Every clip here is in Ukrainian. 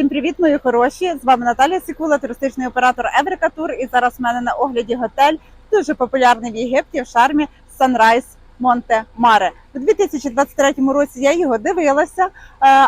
Всім привіт, мої хороші! З вами Наталія Сікула, туристичний оператор Еврика Тур. І зараз в мене на огляді готель дуже популярний в Єгипті в шармі Sunrise Монте Маре. У 2023 році я його дивилася, е,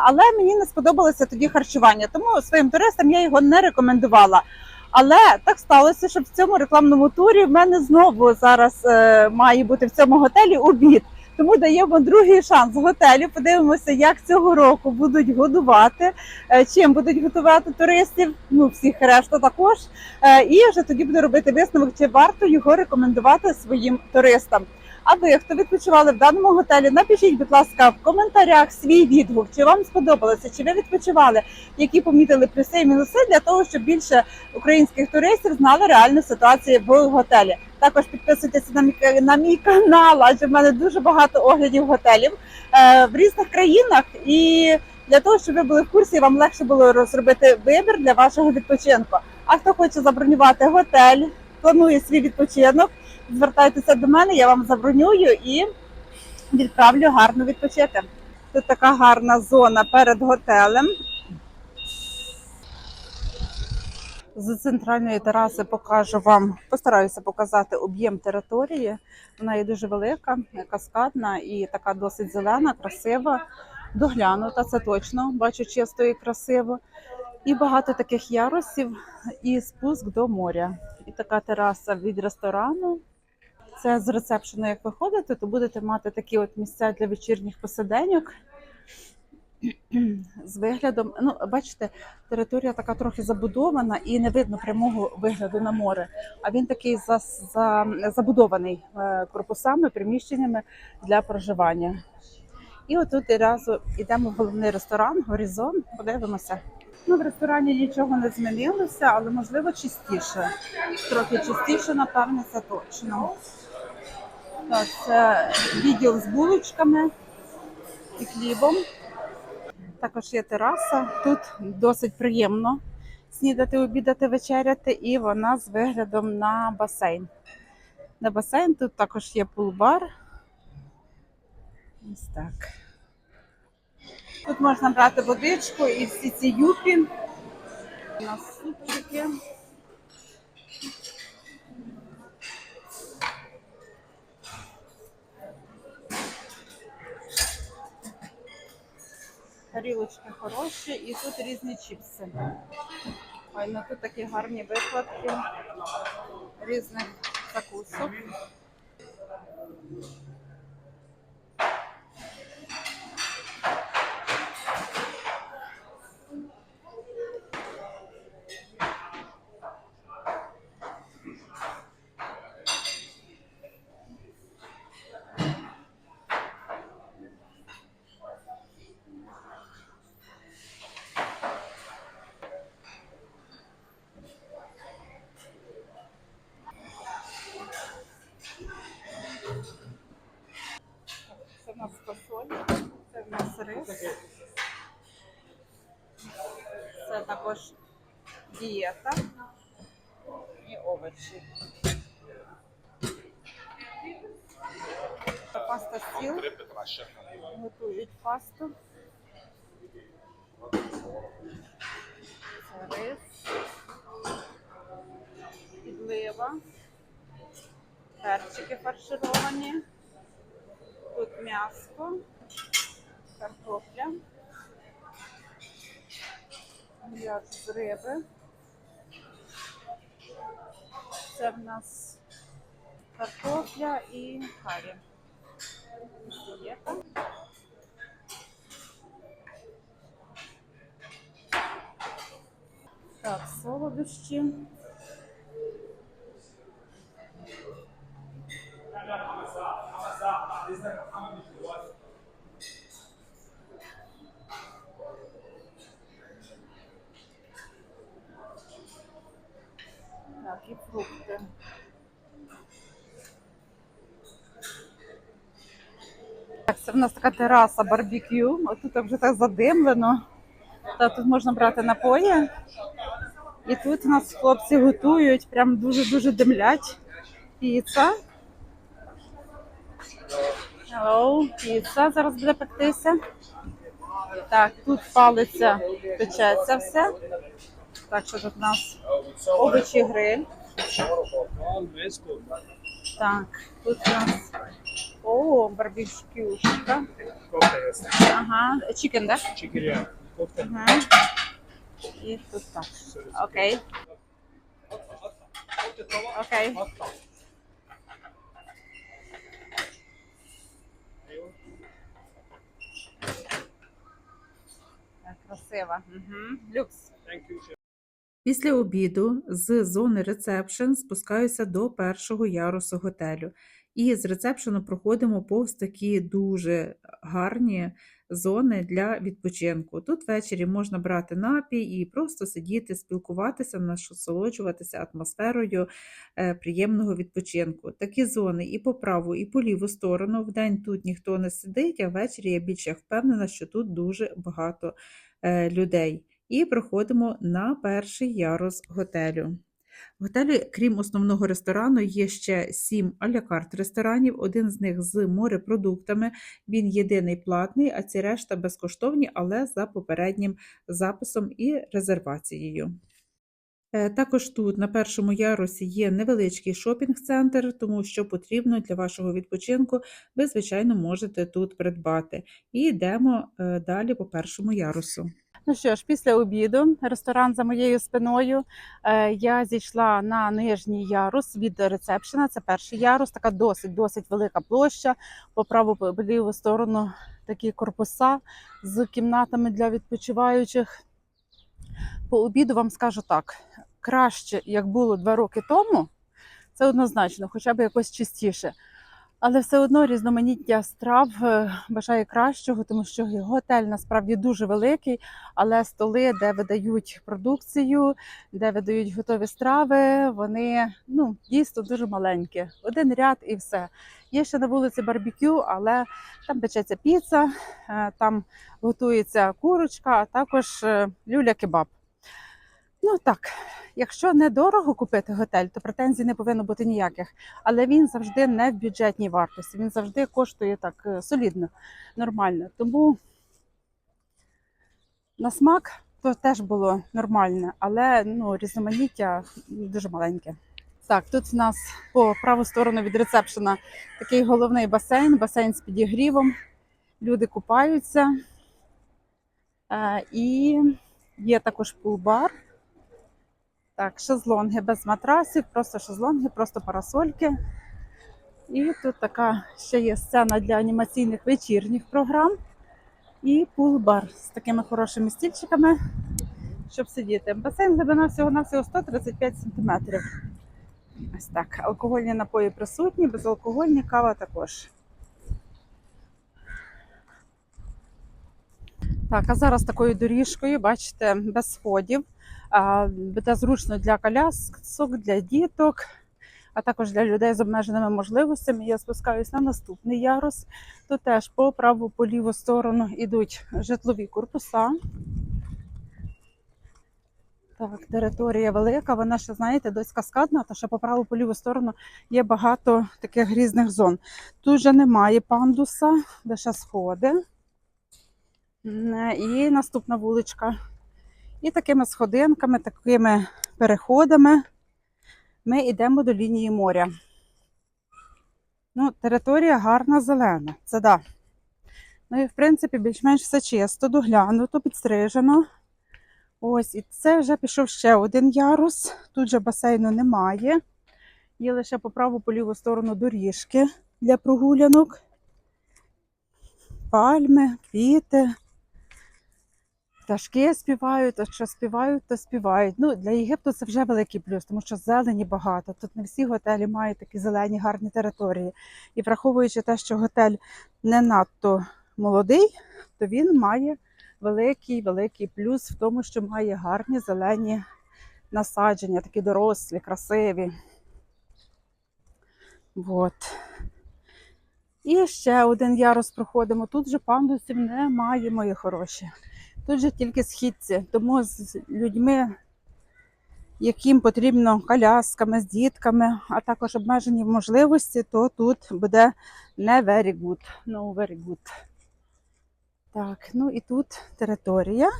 але мені не сподобалося тоді харчування, тому своїм туристам я його не рекомендувала. Але так сталося, що в цьому рекламному турі в мене знову зараз е, має бути в цьому готелі обід. Тому даємо другий шанс готелю. Подивимося, як цього року будуть годувати, е, чим будуть готувати туристів. Ну всіх решта також. Е, І вже тоді буде робити висновок, чи варто його рекомендувати своїм туристам. А ви, хто відпочивали в даному готелі, напишіть, будь ласка, в коментарях свій відгук, чи вам сподобалося, чи ви відпочивали, які помітили плюси і мінуси для того, щоб більше українських туристів знали реальну ситуацію в готелі. Також підписуйтесь на мій, на мій канал, адже в мене дуже багато оглядів готелів е, в різних країнах. І для того, щоб ви були в курсі, вам легше було розробити вибір для вашого відпочинку. А хто хоче забронювати готель, планує свій відпочинок, звертайтеся до мене, я вам забронюю і відправлю гарно відпочити. Тут така гарна зона перед готелем. З центральної тераси покажу вам, постараюся показати об'єм території. Вона є дуже велика, каскадна і така досить зелена, красива, доглянута, це точно. Бачу чисто і красиво. І багато таких ярусів, і спуск до моря. І така тераса від ресторану. Це з ресепшену, як ви ходите, то будете мати такі от місця для вечірніх посиденьок з виглядом. Ну, бачите, територія така трохи забудована і не видно прямого вигляду на море. А він такий за, за, забудований е, корпусами, приміщеннями для проживання. І отут одразу йдемо в головний ресторан, горизон, подивимося. Ну, в ресторані нічого не змінилося, але можливо чистіше. Трохи чистіше, напевне, це точно. Так, це відділ з булочками і хлібом. Також є тераса. Тут досить приємно снідати, обідати, вечеряти, і вона з виглядом на басейн. На басейн тут також є пул-бар. Ось так. Тут можна брати водичку і всі ці юпі. У нас супчики. Тарілочки хороші і тут різні чіпси. Ой, ну тут такі гарні викладки різних закусок. Це в нас фасоль, це в нас рис. Це також дієта і овочі. Це Паста стіл. Готують пасту. Це рис. Підлива. Перчики фаршировані. Тут м'ясо, картопля, м'ясо з риби. Це в нас картопля і карі. Так, солодощі. Так, і фрукти. Так, це в нас така тераса барбекю. Отут вже так задимлено. Та тут можна брати напої. І тут у нас хлопці готують, прям дуже-дуже димлять. Піца. Hello, піца зараз буде пектися. Так, тут палиться печеться все. Так що тут у нас овочі гриль. Так, тут у нас о, барбекюшка. Ага, чикен, да? Ага. І тут так. Окей. Окей. Красиво. Угу. Люкс. Після обіду з зони ресепшн спускаюся до першого ярусу готелю. І з ресепшену проходимо повз такі дуже гарні зони для відпочинку. Тут ввечері можна брати напій і просто сидіти, спілкуватися, насолоджуватися атмосферою е, приємного відпочинку. Такі зони і по праву, і по ліву сторону. Вдень тут ніхто не сидить, а ввечері я більше впевнена, що тут дуже багато е, людей і проходимо на перший ярус готелю. В готелі, крім основного ресторану, є ще сім алякарт ресторанів. Один з них з морепродуктами. Він єдиний платний, а ці решта безкоштовні, але за попереднім записом і резервацією. Е, Також тут на першому ярусі є невеличкий шопінг-центр, тому що потрібно для вашого відпочинку, ви, звичайно, можете тут придбати. І йдемо е, далі по першому ярусу. Ну що ж, після обіду ресторан за моєю спиною. Е, я зійшла на нижній ярус від ресепшена. Це перший ярус, така досить досить велика площа. По праву по ліву сторону такі корпуса з кімнатами для відпочиваючих. По обіду вам скажу так: краще, як було два роки тому, це однозначно, хоча б якось чистіше. Але все одно різноманіття страв е, бажає кращого, тому що готель насправді дуже великий, але столи, де видають продукцію, де видають готові страви, вони ну дійсно дуже маленькі. Один ряд і все. Є ще на вулиці барбекю, але там печеться піца, е, там готується курочка, а також е, люля-кебаб. Ну так, якщо недорого купити готель, то претензій не повинно бути ніяких. Але він завжди не в бюджетній вартості. Він завжди коштує так е, солідно, нормально. Тому на смак то теж було нормальне, але ну, різноманіття дуже маленьке. Так, тут в нас по праву сторону від ресепшена такий головний басейн, басейн з підігрівом. Люди купаються. Е, і є також пул-бар. Так, шезлонги без матрасів, просто шезлонги, просто парасольки. І тут така ще є сцена для анімаційних вечірніх програм. І пул-бар з такими хорошими стільчиками, щоб сидіти. Басейн глибина всього-навсього 135 см. Ось так. Алкогольні напої присутні, безалкогольні, кава також. Так, а зараз такою доріжкою, бачите, без сходів. Буде зручно для колясок, для діток, а також для людей з обмеженими можливостями. Я спускаюсь на наступний ярус. Тут теж по праву, по ліву сторону йдуть житлові корпуса. Так, територія велика, вона ще, знаєте, досить каскадна, то що по праву по ліву сторону є багато таких грізних зон. Тут же немає пандуса, лише сходи. І наступна вуличка. І такими сходинками, такими переходами ми йдемо до лінії моря. Ну, територія гарна зелена, це да. Ну і в принципі більш-менш все чисто, доглянуто, підстрижено. Ось, і це вже пішов ще один ярус. Тут же басейну немає. Є лише по праву по ліву сторону доріжки для прогулянок. Пальми, квіти. Пташки співають, а що співають, то співають. Ну, для Єгипту це вже великий плюс, тому що зелені багато. Тут не всі готелі мають такі зелені гарні території. І враховуючи те, що готель не надто молодий, то він має великий великий плюс в тому, що має гарні зелені насадження, такі дорослі, красиві. От. І ще один ярус проходимо. Тут же пандусів немає, мої хороші. Тут же тільки східці, тому з людьми, яким потрібно колясками, з дітками, а також обмежені можливості, то тут буде не very good. No very good. Так, ну і тут територія.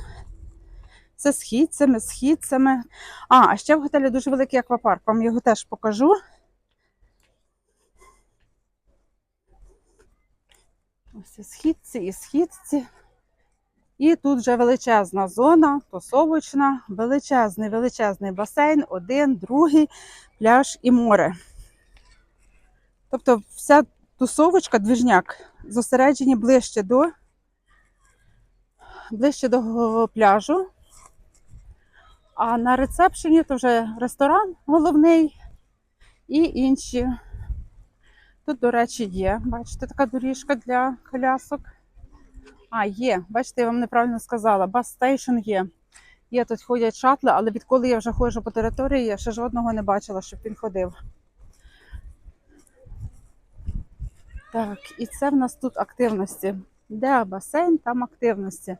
Це східцями, східцями. А, а ще в готелі дуже великий аквапарк. Вам його теж покажу. Ось і східці і східці. І тут вже величезна зона, тусовочна, величезний, величезний басейн, один, другий, пляж і море. Тобто вся тусовочка, двіжняк, зосереджені ближче до, ближче до пляжу. А на рецепшені то вже ресторан головний і інші. Тут, до речі, є. Бачите, така доріжка для колясок. А, є. Бачите, я вам неправильно сказала. Бас стейшн є. Є тут ходять шатли, але відколи я вже ходжу по території, я ще жодного не бачила, щоб він ходив. Так, і це в нас тут активності. Де басейн, там активності.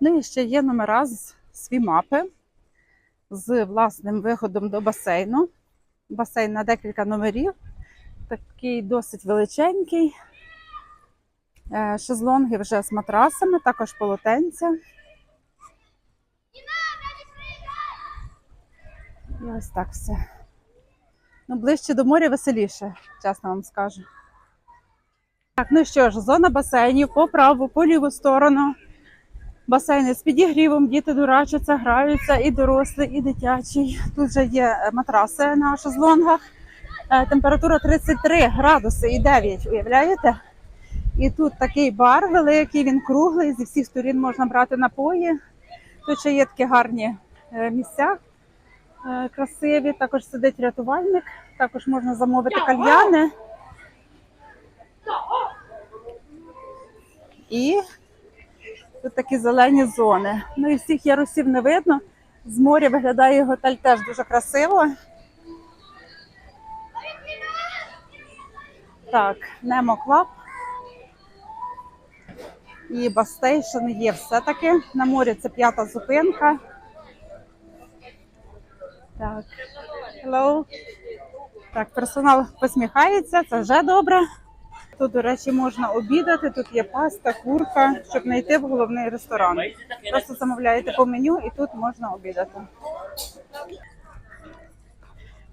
Ну і ще є номера з сві мапи з власним виходом до басейну. Басейн на декілька номерів. Такий досить величенький. Е, Шезлонги вже з матрасами, також полотенця. І ось так все. Ну, ближче до моря веселіше, чесно вам скажу. Так, ну що ж, зона басейнів по праву, по ліву сторону. Басейни з підігрівом, діти дурачаться, граються, і дорослі, і дитячі. Тут вже є е, матраси на шезлонгах. Е, Температура 33 градуси і 9, уявляєте? І тут такий бар великий, він круглий, зі всіх сторін можна брати напої. Тут ще є такі гарні е, місця е, красиві. Також сидить рятувальник, також можна замовити кальяни. І тут такі зелені зони. Ну і всіх ярусів не видно. З моря виглядає готель теж дуже красиво. Так, Nemo Club. І Бастейшн є все-таки. На морі це п'ята зупинка. Так. Hello. Так, персонал посміхається, це вже добре. Тут, до речі, можна обідати. Тут є паста, курка, щоб не йти в головний ресторан. Просто замовляєте по меню і тут можна обідати.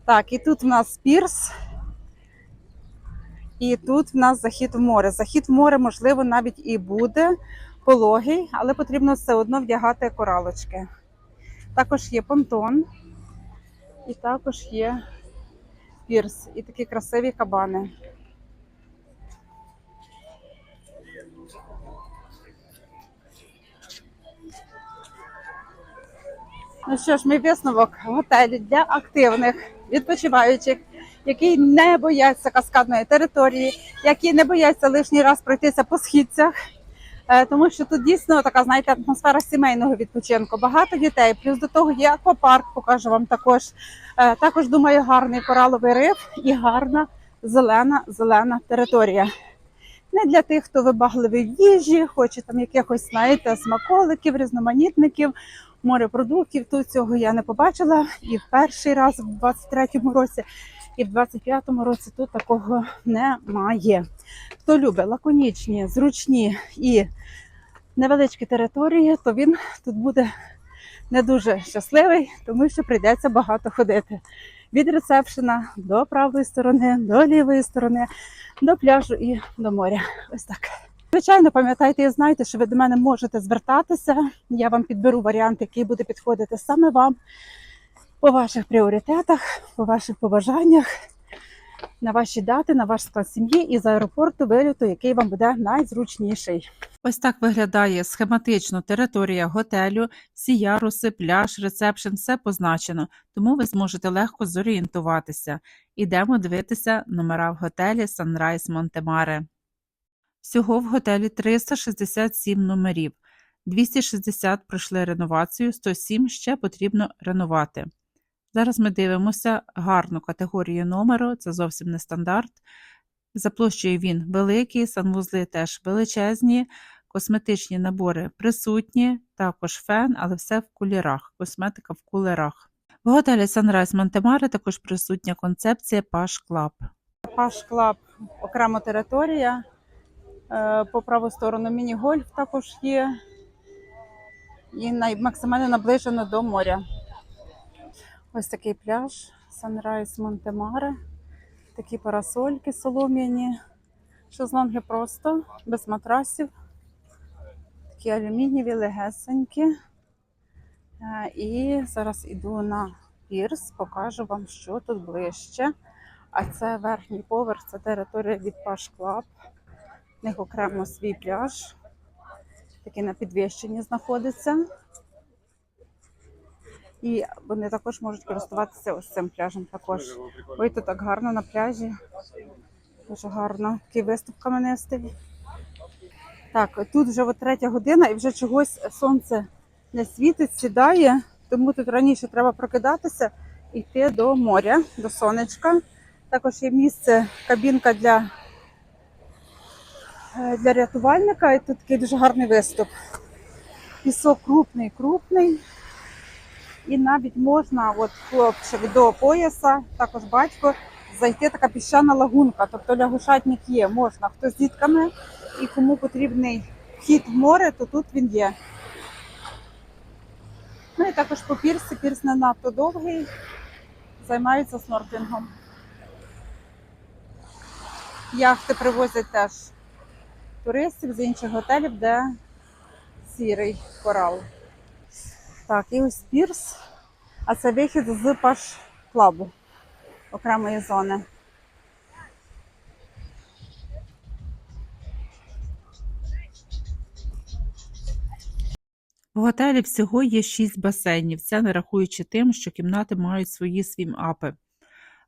Так, і тут в нас пірс. І тут в нас захід в море. Захід в море, можливо, навіть і буде пологий, але потрібно все одно вдягати коралочки. Також є понтон, і також є пірс, і такі красиві кабани. Ну що ж, мій висновок готелі для активних відпочиваючих, які не бояться каскадної території, які не бояться лишній раз пройтися по східцях. Е, Тому що тут дійсно така, знаєте, атмосфера сімейного відпочинку. Багато дітей. Плюс до того є аквапарк, покажу вам також. Е, Також думаю, гарний кораловий риф і гарна зелена зелена територія. Не для тих, хто вибагливий в їжі, хоче там якихось, знаєте, смаколиків, різноманітників, морепродуктів. Тут цього я не побачила. І в перший раз в 23-му році, і в 25-му році тут такого немає. Хто любить лаконічні, зручні і невеличкі території, то він тут буде не дуже щасливий, тому що прийдеться багато ходити. Від ресепшена до правої сторони, до лівої сторони, до пляжу і до моря. Ось так. Звичайно, пам'ятайте і знайте, що ви до мене можете звертатися. Я вам підберу варіант, який буде підходити саме вам по ваших пріоритетах, по ваших побажаннях, на ваші дати, на ваш склад сім'ї і з аеропорту виліту, який вам буде найзручніший. Ось так виглядає схематично територія готелю, всі яруси, пляж, ресепшн, все позначено, тому ви зможете легко зорієнтуватися. Ідемо дивитися номера в готелі Sunrise Монтемаре. Всього в готелі 367 номерів. 260 пройшли реновацію, 107 ще потрібно реновати. Зараз ми дивимося гарну категорію номеру, це зовсім не стандарт. За площею він великий, санвузли теж величезні, косметичні набори присутні, також фен, але все в кулерах, косметика в кулерах. В готелі Sunrise Монтемаре також присутня концепція Page Club. Паш Клаб окрема територія. Е, По праву сторону міні-гольф також є. і максимально наближено до моря. Ось такий пляж Sunrise Монтемаре. Такі парасольки солом'яні, шезлонги просто, без матрасів. Такі алюмінієві, легесенькі. Е, І зараз іду на пірс, покажу вам, що тут ближче. А це верхній поверх, це територія від Паш Клаб. В них окремо свій пляж. Такий на підвищенні знаходиться. І вони також можуть користуватися ось цим пляжем також. Ой, тут так гарно на пляжі. Дуже гарно. Такий виступ каменистий. Так, тут вже третя година і вже чогось сонце не світить, сідає, тому тут раніше треба прокидатися і йти до моря, до сонечка. Також є місце, кабінка для, е, для рятувальника, і тут такий дуже гарний виступ. Пісок крупний, крупний. І навіть можна, от хлопчик до пояса, також батько, зайти така піщана лагунка, тобто лягушатник є, можна. Хто з дітками і кому потрібний вхід в море, то тут він є. Ну і також по пірсі, пірс не надто довгий, займаються снорклінгом. Яхти привозять теж туристів з інших готелів, де сірий корал. Так, і ось пірс, а це вихід з паш клабу окремої зони. В готелі всього є 6 басейнів, це не рахуючи тим, що кімнати мають свої свім-апи.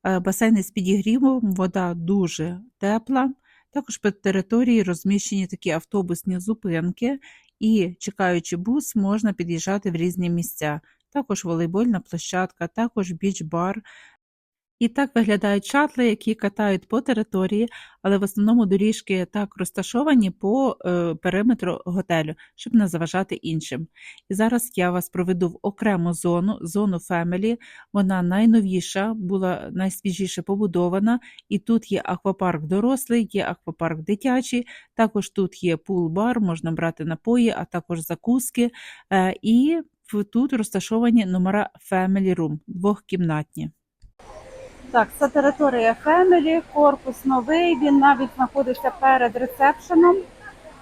Е, Басейни з підігрівом, вода дуже тепла. Також по території розміщені такі автобусні зупинки, і, чекаючи бус, можна під'їжджати в різні місця. Також волейбольна площадка, також біч-бар. І так виглядають шатли, які катають по території, але в основному доріжки так розташовані по е, периметру готелю, щоб не заважати іншим. І зараз я вас проведу в окрему зону, зону Family. Вона найновіша, була найсвіжіше побудована. І тут є аквапарк дорослий, є аквапарк дитячий. Також тут є пул-бар, можна брати напої, а також закуски. Е, І тут розташовані номера Family Room, двохкімнатні. Так, це територія Family, корпус новий, він навіть знаходиться перед ресепшеном.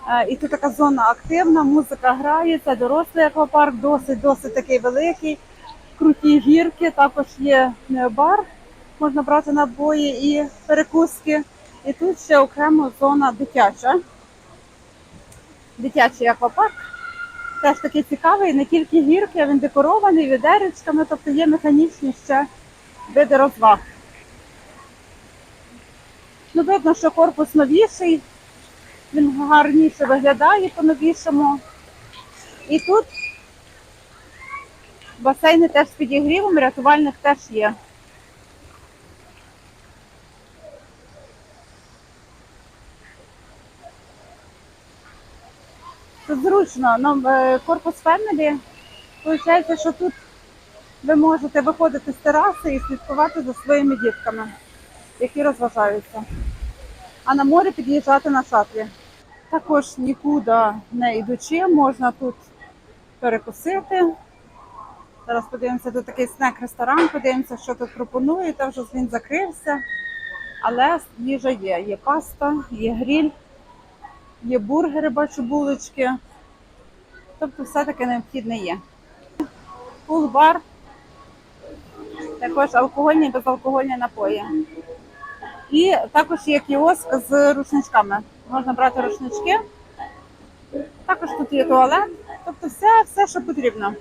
Е, І тут така зона активна, музика грає, це дорослий аквапарк, досить досить такий великий, круті гірки, також є е, бар, можна брати набої і перекуски. І тут ще окремо зона дитяча. Дитячий аквапарк. Теж такий цікавий, не тільки гірки, а він декорований відеречками, тобто є механічні ще види розваг. Ну, видно, що корпус новіший, він гарніше виглядає по-новішому. І тут басейни теж з підігрівом, рятувальних теж є. Тут зручно, е, корпус Family, виходить, що тут ви можете виходити з тераси і слідкувати за своїми дітками, які розважаються. А на море під'їжджати на шатлі. Також нікуди не йдучи, можна тут перекусити. Зараз подивимося, тут такий снек-ресторан, подивимося, що тут пропонують. Та вже він закрився. Але їжа є. Є паста, є гріль, є бургери, бачу, булочки. Тобто все таки необхідне є. Пул-бар, також алкогольні і безалкогольні напої. І також є кіоск з рушничками. Можна брати рушнички. Також тут є туалет. Тобто все, все, що потрібно.